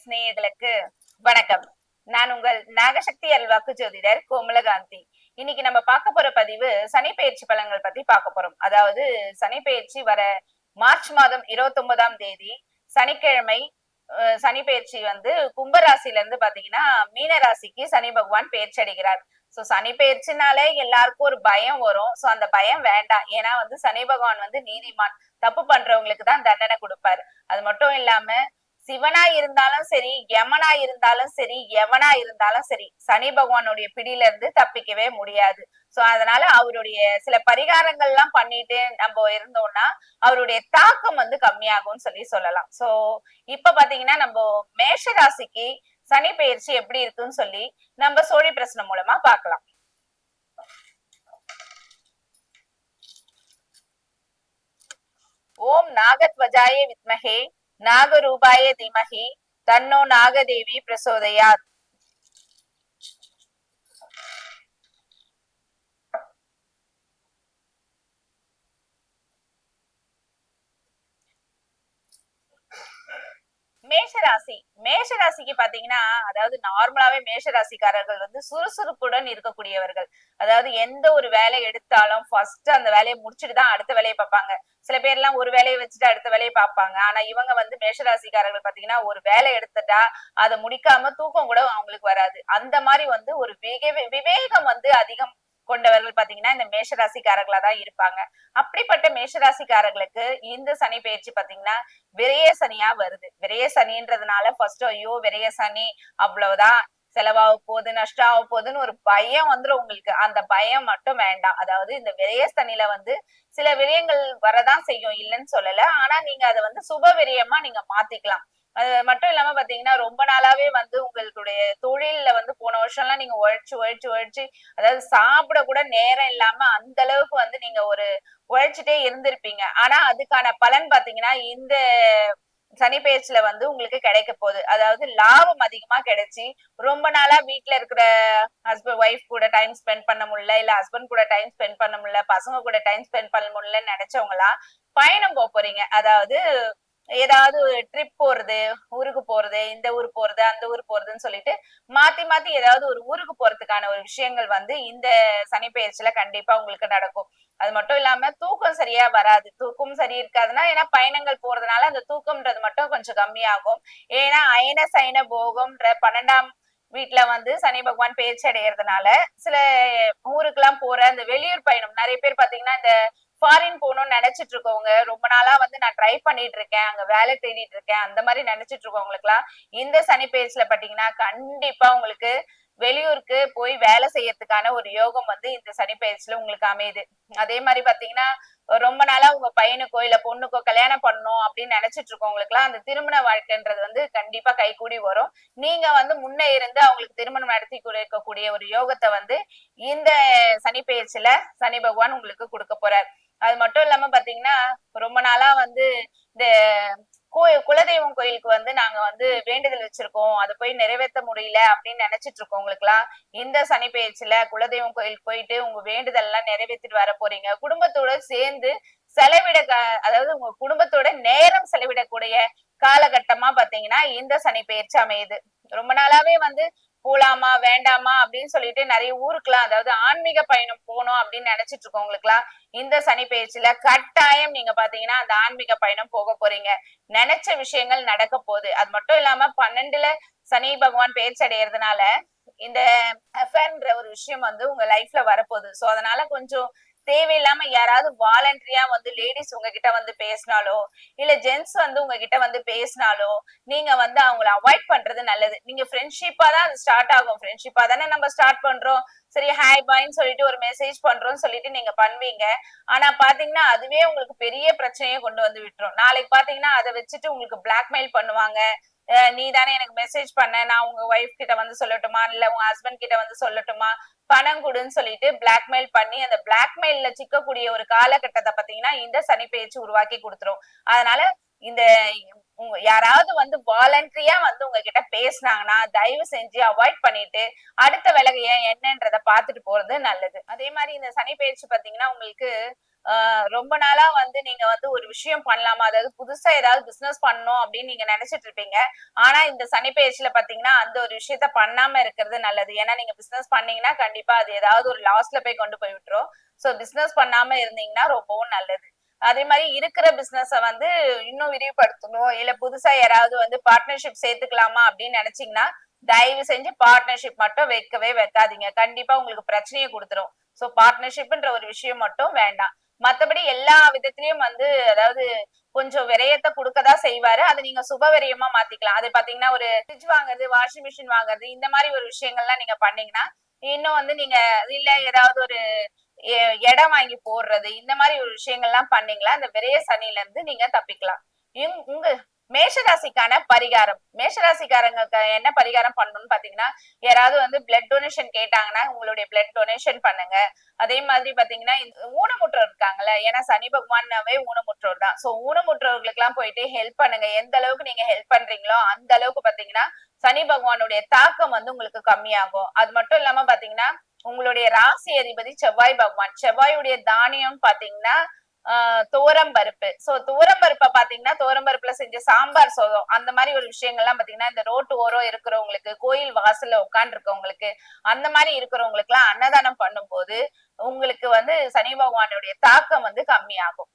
Voice வணக்கம். நான் உங்கள் நாகசக்தி அல்வாக்கு ஜோதிடர் கோமலகாந்தி. இன்னைக்கு நம்ம பார்க்க போற பதிவு சனி பயிற்சி பலன்கள் பத்தி பார்க்க போறோம். அதாவது சனி பயிற்சி வர மார்ச் மாதம் இருபத்தி ஒன்பதாம் தேதி சனிக்கிழமை சனி பயிற்சி வந்து கும்பராசில இருந்து பாத்தீங்கன்னா மீன ராசிக்கு சனி பகவான் பயிற்சி அடைகிறார். சோ சனி பயிற்சினாலே எல்லாருக்கும் ஒரு பயம் வரும். சோ அந்த பயம் வேண்டாம். ஏன்னா வந்து சனி பகவான் வந்து நீதிமான். தப்பு பண்றவங்களுக்கு தான் தண்டனை கொடுப்பாரு. அது மட்டும் இல்லாம சிவனா இருந்தாலும் சரி யமனா இருந்தாலும் சரி எவனா இருந்தாலும் சரி சனி பகவானுடைய பிடியில இருந்து தப்பிக்கவே முடியாது. சோ அதனால அவருடைய சில பரிகாரங்கள் எல்லாம் பண்ணிட்டு நம்ம இருந்தோம்னா அவருடைய தாக்கம் வந்து கம்மியாகும்னு சொல்லி சொல்லலாம். சோ இப்ப பாத்தீங்கன்னா நம்ம மேஷ ராசிக்கு சனி பயிற்சி எப்படி இருக்குன்னு சொல்லி நம்ம சோழி பிரச்சனை மூலமா பார்க்கலாம். ஓம் நாகத்வஜாய வித்மகே. நாகரூபாய தீமகி தன்னோ நாகதேவி பிரசோதயாத். மேஷராசி. மேஷராசிக்கு பாத்தீங்கன்னா அதாவது நார்மலாவே மேஷராசிக்காரர்கள் வந்து சுறுசுறுப்புடன் இருக்கக்கூடியவர்கள். அதாவது எந்த ஒரு வேலை எடுத்தாலும் ஃபர்ஸ்ட் அந்த வேலையை முடிச்சுட்டு தான் அடுத்த வேலையை பார்ப்பாங்க. சில பேர் எல்லாம் ஒரு வேலையை வச்சுட்டு அடுத்த வேலையை பார்ப்பாங்க. ஆனா இவங்க வந்து மேஷராசிக்காரர்கள் பாத்தீங்கன்னா ஒரு வேலை எடுத்துட்டா அதை முடிக்காம தூக்கம் கூட அவங்களுக்கு வராது. அந்த மாதிரி வந்து ஒரு விவேகம் வந்து அதிகம் கொண்டவர்கள் பாத்தீங்கன்னா இந்த மேஷராசிக்காரர்களா தான் இருப்பாங்க. அப்படிப்பட்ட மேஷராசிக்காரர்களுக்கு இந்த சனி பயிற்சி பாத்தீங்கன்னா விரைய சனியா வருது. விரைய சனின்றதுனால ஃபர்ஸ்ட் ஐயோ விரைய சனி அவ்வளவுதான் செலவாக போகுது நஷ்டம் ஆக போகுதுன்னு ஒரு பயம் வந்துரும் உங்களுக்கு. அந்த பயம் மட்டும் வேண்டாம். அதாவது இந்த விரய சனியில வந்து சில விரயங்கள் வரதான் செய்யும் இல்லைன்னு சொல்லல. ஆனா நீங்க அதை வந்து சுப விரயமா நீங்க மாத்திக்கலாம். அது மட்டும் இல்லாம பாத்தீங்கன்னா ரொம்ப நாளாவே வந்து உங்களுடைய தொழில்ல வந்து போன வருஷம் எல்லாம் நீங்க உழைச்சு உழைச்சு உழைச்சு அதாவது சாப்பிட கூட நேரம் இல்லாம அந்த அளவுக்கு வந்து நீங்க ஒரு உழைச்சிட்டே இருந்திருப்பீங்க. ஆனா அதுக்கான பலன் பாத்தீங்கன்னா இந்த சனி பேச்சுல வந்து உங்களுக்கு கிடைக்க போகுது. அதாவது லாபம் அதிகமா கிடைச்சி ரொம்ப நாளா வீட்டுல இருக்கிற ஹஸ்பண்ட் ஒய்ஃப் கூட டைம் ஸ்பெண்ட் பண்ண முடியல இல்ல ஹஸ்பண்ட் கூட டைம் ஸ்பெண்ட் பண்ண முடியல பசங்க கூட டைம் ஸ்பெண்ட் பண்ண முடியலன்னு நினைச்சவங்களா பயணம் போக போறீங்க. அதாவது ஏதாவது ட்ரிப் போறது ஊருக்கு போறது இந்த ஊர் போறது அந்த ஊர் போறதுன்னு சொல்லிட்டு மாத்தி மாத்தி ஏதாவது ஒரு ஊருக்கு போறதுக்கான ஒரு விஷயங்கள் வந்து இந்த சனி பயிற்சியில கண்டிப்பா உங்களுக்கு நடக்கும். அது மட்டும் இல்லாம தூக்கம் சரியா வராது. தூக்கம் சரி இருக்காதுன்னா ஏன்னா பயணங்கள் போறதுனால அந்த தூக்கம்ன்றது மட்டும் கொஞ்சம் கம்மியாகும். ஏன்னா அயன சைன போகம்ன்ற பன்னெண்டாம் வீட்டுல வந்து சனி பகவான் பயிற்சி அடையறதுனால சில ஊருக்கு எல்லாம் போற அந்த வெளியூர் பயணம் நிறைய பேர் பாத்தீங்கன்னா இந்த ஃபாரின் போகணும்னு நினைச்சிட்டு இருக்கவங்க ரொம்ப நாளா வந்து நான் ட்ரை பண்ணிட்டு இருக்கேன் அங்க வேலை தேடிட்டு இருக்கேன் அந்த மாதிரி நினைச்சிட்டு இருக்கவங்களுக்குலாம் இந்த சனி பேஜ்ல பாத்தீங்கன்னா கண்டிப்பா உங்களுக்கு வெளியூருக்கு போய் வேலை செய்யறதுக்கான ஒரு யோகம் வந்து இந்த சனி பயிற்சியில உங்களுக்கு அமையுது. அதே மாதிரி பாத்தீங்கன்னா ரொம்ப நாளா உங்க பையனுக்கோ இல்ல பொண்ணுக்கோ கல்யாணம் பண்ணணும் அப்படின்னு நினைச்சிட்டு இருக்கவங்களுக்குலாம் அந்த திருமண வாழ்க்கைன்றது வந்து கண்டிப்பா கைகூடி வரும். நீங்க வந்து முன்னே இருந்து அவங்களுக்கு திருமணம் நடத்தி கொடுக்கக்கூடிய ஒரு யோகத்தை வந்து இந்த சனி பயிற்சியில சனி பகவான் உங்களுக்கு கொடுக்க போறார். அது மட்டும் இல்லாம பாத்தீங்கன்னா ரொம்ப நாளா வந்து இந்த குலதெய்வம் கோயிலுக்கு வந்து நாங்க வந்து வேண்டுதல் வச்சிருக்கோம். அதை போய் நிறைவேற்ற முடியல அப்படின்னு நினைச்சிட்டு இருக்கோம் உங்களுக்கு எல்லாம் இந்த சனி பயிற்சியில குலதெய்வம் கோயிலுக்கு போயிட்டு உங்க வேண்டுதல் எல்லாம் நிறைவேற்றிட்டு வர போறீங்க. குடும்பத்தோட சேர்ந்து செலவிட அதாவது உங்க குடும்பத்தோட நேரம் செலவிடக்கூடிய காலகட்டமா பாத்தீங்கன்னா இந்த சனி பயிற்சி அமையுது. ரொம்ப நாளாவே வந்து போலாமா வேண்டாமா அப்படின்னு சொல்லிட்டு நிறைய ஊருக்குலாம் அதாவது ஆன்மீக பயணம் போகணும் அப்படின்னு நினைச்சிட்டு இருக்கவங்களுக்குலாம் இந்த சனி பயிற்சியில கட்டாயம் நீங்க பாத்தீங்கன்னா அந்த ஆன்மீக பயணம் போக போறீங்க. நினைச்ச விஷயங்கள் நடக்க போகுது. அது மட்டும் இல்லாம பன்னெண்டுல சனி பகவான் பயிற்சி அடையிறதுனால இந்த அஃபேர்ன்ற ஒரு விஷயம் வந்து உங்க லைஃப்ல வரப்போகுது. சோ அதனால கொஞ்சம் தேவையில்லாம யாராவது வாலண்டரியா வந்து லேடிஸ் உங்ககிட்ட வந்து பேசினாலோ இல்ல ஜென்ட்ஸ் வந்து உங்ககிட்ட வந்து பேசினாலோ நீங்க வந்து அவங்கள அவாய்ட் பண்றது நல்லது. நீங்க ஃப்ரெண்ட்ஷிப்பா தான் அது ஸ்டார்ட் ஆகும். ஃப்ரெண்ட்ஷிப்பா தானே நம்ம ஸ்டார்ட் பண்றோம். சரி ஹாய் பாய்ன்னு சொல்லிட்டு ஒரு மெசேஜ் பண்றோம்னு சொல்லிட்டு நீங்க பண்ணுவீங்க. ஆனா பாத்தீங்கன்னா அதுவே உங்களுக்கு பெரிய பிரச்சனையை கொண்டு வந்து விட்டுரும். நாளைக்கு பாத்தீங்கன்னா அதை வச்சுட்டு உங்களுக்கு பிளாக்மெயில் பண்ணுவாங்க. நீ தானே எனக்கு மெசேஜ் பண்ண. நான் உங்க ஒய்ஃப் கிட்ட வந்து சொல்லட்டுமா? இல்ல உங்க ஹஸ்பண்ட் கிட்ட வந்து சொல்லட்டுமா? பணம் கொடுன்னு சொல்லிட்டு பிளாக்மெயில் பண்ணி அந்த பிளாக்மெயில்ல சிக்கக்கூடிய ஒரு காலகட்டத்தை பாத்தீங்கன்னா இந்த சனி பேச்சு உருவாக்கி கொடுத்துரும். அதனால இந்த யாராவது வந்து வாலண்டரியா வந்து உங்ககிட்ட பேசுனாங்கன்னா தயவு செஞ்சு அவாய்ட் பண்ணிட்டு அடுத்த விலகைய என்னன்றத பாத்துட்டு போறது நல்லது. அதே மாதிரி இந்த சனி பயிற்சி பாத்தீங்கன்னா உங்களுக்கு ரொம்ப நாளா வந்து நீங்க வந்து ஒரு விஷயம் பண்ணலாமா? அதாவது புதுசா ஏதாவது பிசினஸ் பண்ணணும் அப்படின்னு நீங்க நினைச்சிட்டு இருப்பீங்க. ஆனா இந்த சனி பயிற்சியில பாத்தீங்கன்னா அந்த ஒரு விஷயத்த பண்ணாம இருக்கிறது நல்லது. ஏன்னா நீங்க பிசினஸ் பண்ணீங்கன்னா கண்டிப்பா அது ஏதாவது ஒரு லாஸ்ல போய் கொண்டு போய் விட்டுரும். சோ பிசினஸ் பண்ணாம இருந்தீங்கன்னா ரொம்பவும் நல்லது. அதே மாதிரி இருக்கிற பிசினஸ வந்து இன்னும் விரிவுபடுத்தணும். இல்ல புதுசா யாராவது வந்து பார்ட்னர்ஷிப் சேர்த்துக்கலாமா அப்படின்னு நினைச்சீங்கன்னா தயவு செஞ்சு பார்ட்னர்ஷிப் மட்டும் வைக்கவே வைக்காதீங்க. கண்டிப்பா உங்களுக்கு பிரச்சனையை கொடுத்துரும். சோ பார்ட்னர்ஷிப்ன்ற ஒரு விஷயம் மட்டும் வேண்டாம். மத்தபடி எல்லா விதத்திலயும் வந்து அதாவது கொஞ்சம் விரயத்தை கொடுக்கதா செய்வாரு. அதை நீங்க சுப விரயமா மாத்திக்கலாம். அது பாத்தீங்கன்னா ஒரு ஃப்ரிட்ஜ் வாங்குறது வாஷிங் மிஷின் வாங்குறது இந்த மாதிரி ஒரு விஷயங்கள்லாம் நீங்க பண்ணீங்கன்னா இன்னும் வந்து நீங்க இல்ல ஏதாவது ஒரு இடம் வாங்கி போடுறது இந்த மாதிரி ஒரு விஷயங்கள்லாம் பண்ணீங்களா அந்த விரய சனில இருந்து நீங்க தப்பிக்கலாம். உங்க மேஷராசிக்கான பரிகாரம். மேஷராசிக்காரங்களுக்கு என்ன பரிகாரம் பண்ணணும்னு பாத்தீங்கன்னா யாராவது வந்து பிளட் டொனேஷன் கேட்டாங்கன்னா உங்களுடைய பிளட் டொனேஷன் பண்ணுங்க. அதே மாதிரி பாத்தீங்கன்னா இந்த ஊனமுற்றோர் இருக்காங்கல்ல ஏன்னா சனி பகவான்னாவே ஊனமுற்றோர் தான். சோ ஊனமுற்றோர்களுக்கு எல்லாம் போயிட்டு ஹெல்ப் பண்ணுங்க. எந்த அளவுக்கு நீங்க ஹெல்ப் பண்றீங்களோ அந்த அளவுக்கு பாத்தீங்கன்னா சனி பகவானுடைய தாக்கம் வந்து உங்களுக்கு கம்மியாகும். அது மட்டும் இல்லாம பாத்தீங்கன்னா உங்களுடைய ராசி அதிபதி செவ்வாய் பகவான். செவ்வாயுடைய தானியம் பாத்தீங்கன்னா துவரம் பருப்பு. சோ துவரம் பருப்பை பாத்தீங்கன்னா துவரம் பருப்புல செஞ்ச சாம்பார் சோதம் அந்த மாதிரி ஒரு விஷயங்கள்லாம் பாத்தீங்கன்னா இந்த ரோட்டு ஓரம் இருக்கிறவங்களுக்கு கோயில் வாசல்ல உட்கார்ந்து இருக்கவங்களுக்கு அந்த மாதிரி இருக்கிறவங்களுக்கு எல்லாம் அன்னதானம் பண்ணும்போது உங்களுக்கு வந்து சனி பகவானுடைய தாக்கம் வந்து கம்மியாகும்.